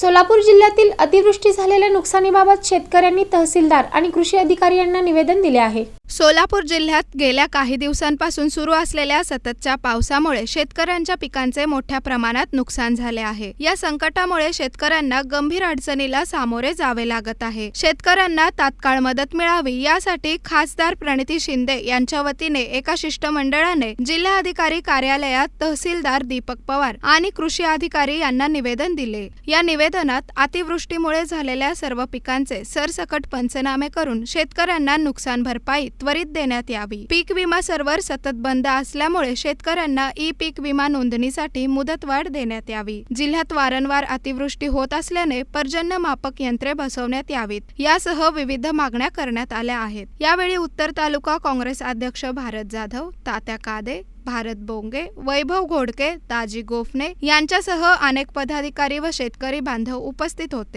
सोलापूर जिल्ह्यातील अतिवृष्टी झालेल्या नुकसानीबाबत शेतकऱ्यांनी तहसीलदार आणि कृषी अधिकारी यांना निवेदन दिले आहे. सोलापूर जिल्ह्यात गेल्या काही दिवसांपासून सुरू असलेल्या सततच्या पावसामुळे शेतकऱ्यांच्या पिकांचे मोठ्या प्रमाणात नुकसान झाले आहे. या संकटामुळे शेतकऱ्यांना गंभीर अडचणीला सामोरे जावे लागत आहे. शेतकऱ्यांना तात्काळ मदत मिळावी यासाठी खासदार प्रणिती शिंदे यांच्या वतीने एका शिष्टमंडळाने जिल्हाधिकारी कार्यालयात तहसीलदार दीपक पवार आणि कृषी अधिकारी यांना निवेदन दिले. या निवेदनात अतिवृष्टीमुळे झालेल्या सर्व पिकांचे सरसकट पंचनामे करून शेतकऱ्यांना नुकसान भरपाई त्वरित देण्यात यावी. पीक विमा सर्व्हर सतत बंद असल्यामुळे शेतकऱ्यांना ई पीक विमा नोंदणीसाठी मुदतवाढ देण्यात यावी. जिल्ह्यात वारंवार अतिवृष्टी होत असल्याने पर्जन्य मापक यंत्रे बसवण्यात यावीत. यासह विविध मागण्या करण्यात आल्या आहेत. यावेळी उत्तर तालुका काँग्रेस अध्यक्ष भारत जाधव तात्या कादे भारत बोंगे वैभव घोडके दाजी गोफणे यांच्यासह अनेक पदाधिकारी व शेतकरी बांधव उपस्थित होते.